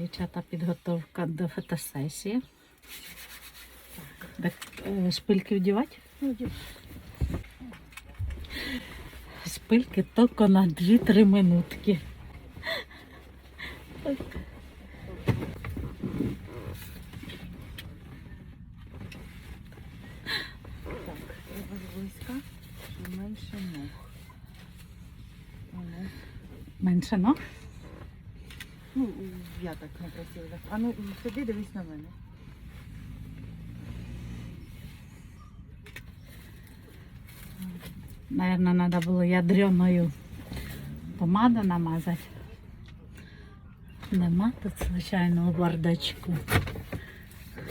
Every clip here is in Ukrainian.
Дівчата, підготовка до фотосесії. Так, е, шпильки вдівати? Шпильки тільки на 2-3 минутки. Менше ног. Ну, я так не красиво. А ну, сиди, дивись на мене. Наверное, треба було ядреную помаду намазати. Нема тут звичайного бардачку.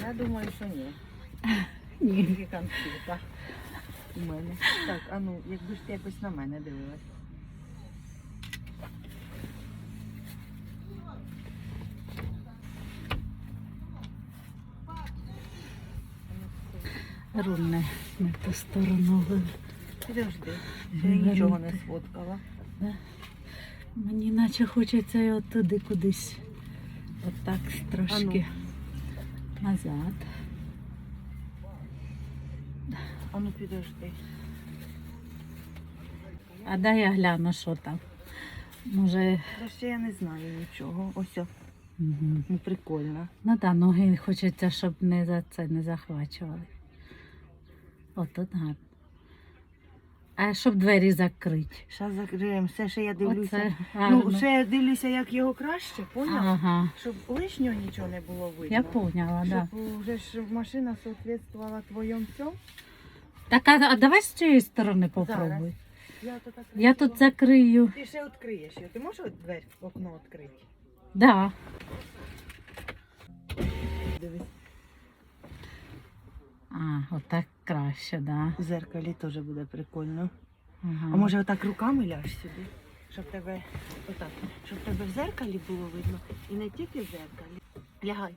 Я думаю, що ні. Ні. Тільки конфета у мене. Так, а ну, якби ж ти якось на мене дивилась. Руль не, ту сторону. Підожди, я нічого не сфоткала. Мені наче хочеться і туди кудись. Отак трошки назад. А ну підожди. А дай я гляну, що там. Може. Ще я не знаю нічого. Ось, о, Угу. ну прикольно. Ну так, ноги хочеться, щоб не за це не захвачували. О, тут гарно. А щоб двері закрити. Зараз закриємо. Все, ще я дивлюся. Оце Ну, ще я дивлюся, як його краще, поняв? Ага, Щоб лишнього нічого не було видно. я поняла, так. Да. Щоб вже ж машина соответствувала твоєму всьому. Так, а, а давай з цієї сторони попробуй. Я, то так Я тут закрию. Ти ще відкриєш його. Ти можеш от двері, окно відкрити? Да. Дивись. А, отак краще, да. В зеркалі теж буде прикольно. Ага. А може отак руками ляж сюди? Щоб тебе отак, щоб тебе в зеркалі було видно. І не тільки в зеркалі. Лягай.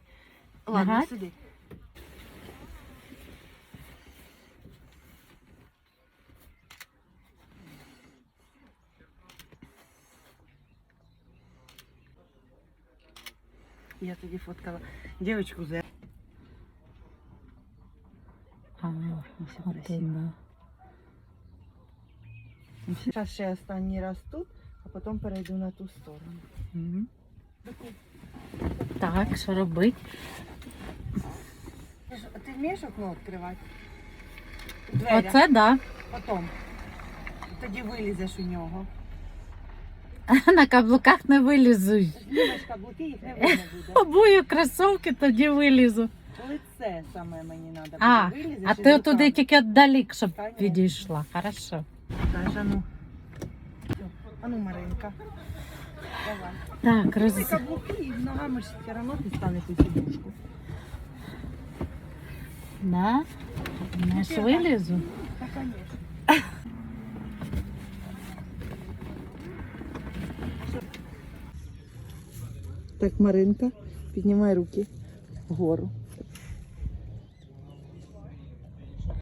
Ладно, Лягать? сюди. Я тоді фоткала дівчинку з А, Все красиво. да. Зараз ще останній раз тут, а потім перейду на ту сторону. Мгм. Так, що робити? А ти вмієш окно відкривати? Двері, Оце да. потім. Тоді вилізеш у нього. На каблуках не вилізу. Знімеш каблуки, їх не видно буде. Обую кросовки, тоді вилізу. Лице саме мені треба. А, буде. Вилізеш а ти туди тільки віддалік, щоб Конечно. підійшла. Хорошо. А ну. Всьо. Ну, Маринка. Давай. Так, роз... Ти каблуки і ногами ж все одно ти станеш у сідушку. Да? Не ж вилізу. Та, звісно. Так, Маринка, піднімай руки вгору.